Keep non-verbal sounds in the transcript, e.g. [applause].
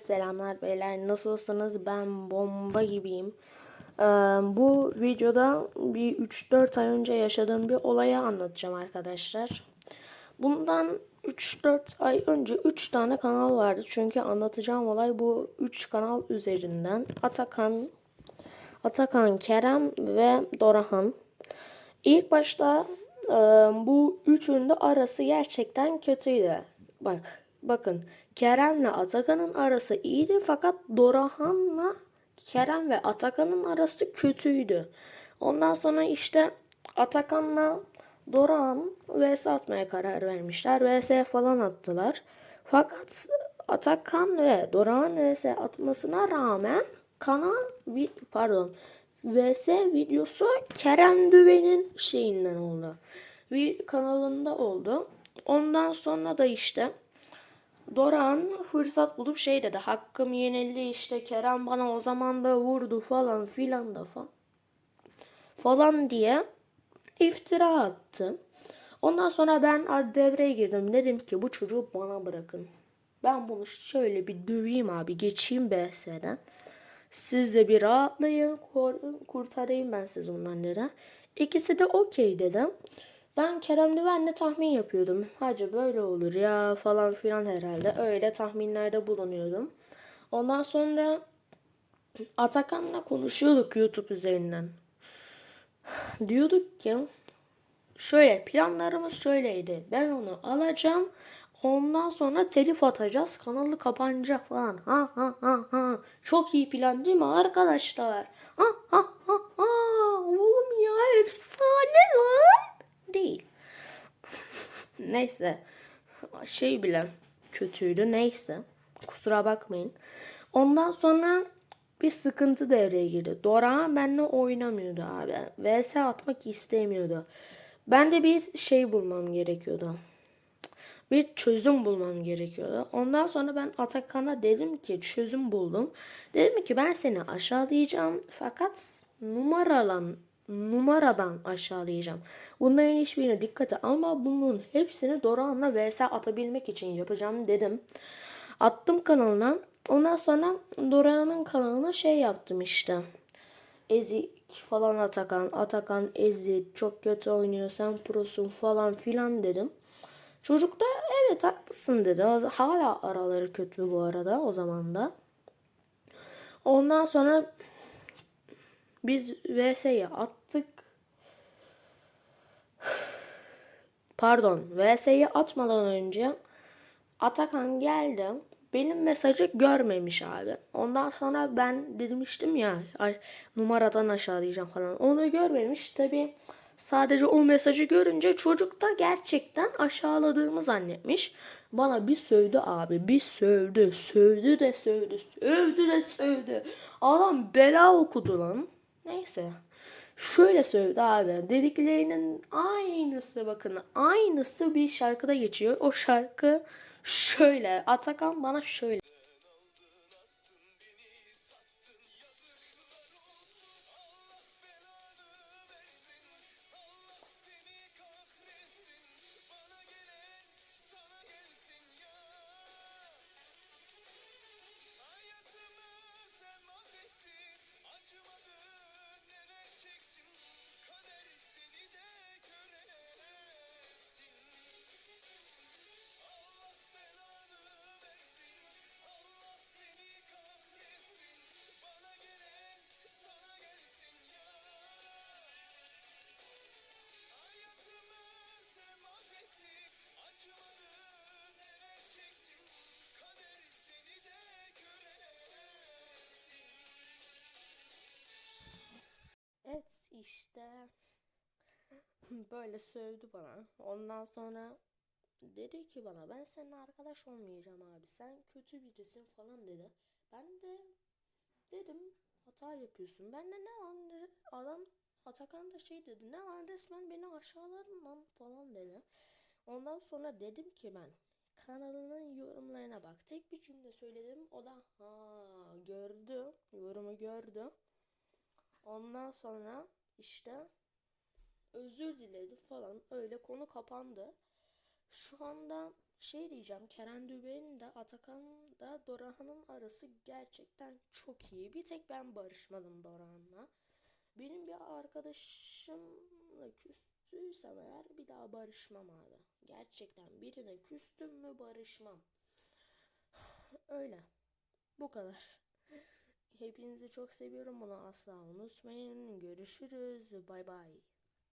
Selamlar beyler. Nasılsınız? Ben bomba gibiyim. Ee, bu videoda bir 3-4 ay önce yaşadığım bir olayı anlatacağım arkadaşlar. Bundan 3-4 ay önce 3 tane kanal vardı. Çünkü anlatacağım olay bu 3 kanal üzerinden. Atakan Atakan Kerem ve Dorahan. İlk başta e, bu üçünün de arası gerçekten kötüydü. Bak, bakın Kerem'le Atakan'ın arası iyiydi fakat Dorahan'la Kerem ve Atakan'ın arası kötüydü. Ondan sonra işte Atakan'la Dorahan vs atmaya karar vermişler. vs falan attılar. Fakat Atakan ve Dorahan vs atmasına rağmen kanal bir pardon vs videosu Kerem Düven'in şeyinden oldu. Bir kanalında oldu. Ondan sonra da işte Doran fırsat bulup şey dedi. Hakkım yenildi işte Kerem bana o zaman da vurdu falan filan da falan. Falan diye iftira attı. Ondan sonra ben devreye girdim. Dedim ki bu çocuğu bana bırakın. Ben bunu şöyle bir döveyim abi. Geçeyim BS'den. Siz de bir rahatlayın. Kur, kurtarayım ben sizi ondan dedi. İkisi de okey dedim. Ben Kerem Düven'le tahmin yapıyordum. Hacı böyle olur ya falan filan herhalde. Öyle tahminlerde bulunuyordum. Ondan sonra Atakan'la konuşuyorduk YouTube üzerinden. Diyorduk ki şöyle planlarımız şöyleydi. Ben onu alacağım. Ondan sonra telif atacağız. Kanalı kapanacak falan. Ha ha ha ha. Çok iyi plan değil mi arkadaşlar? Ha ha ha ha. Oğlum ya efsane lan. Değil. Neyse. Şey bile kötüydü. Neyse. Kusura bakmayın. Ondan sonra bir sıkıntı devreye girdi. Dora benimle oynamıyordu abi. VS atmak istemiyordu. Ben de bir şey bulmam gerekiyordu bir çözüm bulmam gerekiyordu. Ondan sonra ben Atakan'a dedim ki çözüm buldum. Dedim ki ben seni aşağılayacağım fakat numaralan numaradan aşağılayacağım. Bunların hiçbirine dikkate alma. Bunun hepsini Doran'la vs atabilmek için yapacağım dedim. Attım kanalına. Ondan sonra Doran'ın kanalına şey yaptım işte. Ezik falan Atakan. Atakan ezik çok kötü oynuyor sen prosun falan filan dedim. Çocuk da evet haklısın dedi. Hala araları kötü bu arada o zaman da. Ondan sonra biz VS'yi attık. Pardon VS'yi atmadan önce Atakan geldi. Benim mesajı görmemiş abi. Ondan sonra ben demiştim ya numaradan aşağılayacağım falan. Onu görmemiş. Tabi Sadece o mesajı görünce çocuk da gerçekten aşağıladığımı zannetmiş. Bana bir sövdü abi. Bir sövdü. Sövdü de sövdü. Sövdü de sövdü. Adam bela okudu lan. Neyse. Şöyle sövdü abi. Dediklerinin aynısı bakın. Aynısı bir şarkıda geçiyor. O şarkı şöyle. Atakan bana şöyle. İşte [laughs] böyle sövdü bana. Ondan sonra dedi ki bana ben seninle arkadaş olmayacağım abi. Sen kötü birisin falan dedi. Ben de dedim hata yapıyorsun. Ben de ne lan adam Atakan da şey dedi. Ne lan resmen beni aşağıladın lan falan dedi. Ondan sonra dedim ki ben kanalının yorumlarına bak. Tek bir cümle söyledim. O da ha gördü. Yorumu gördü. Ondan sonra işte özür diledi falan öyle konu kapandı. Şu anda Şey diyeceğim Kerem Düben'in de Atakan da Dorahan'ın arası gerçekten çok iyi. Bir tek ben barışmadım Dorahan'la. Benim bir arkadaşımla küstüysem eğer bir daha barışmam abi. Gerçekten birine küstüm mü barışmam. [sighs] Öyle. Bu kadar. Hepinizi çok seviyorum. Bunu asla unutmayın. Görüşürüz. Bay bay.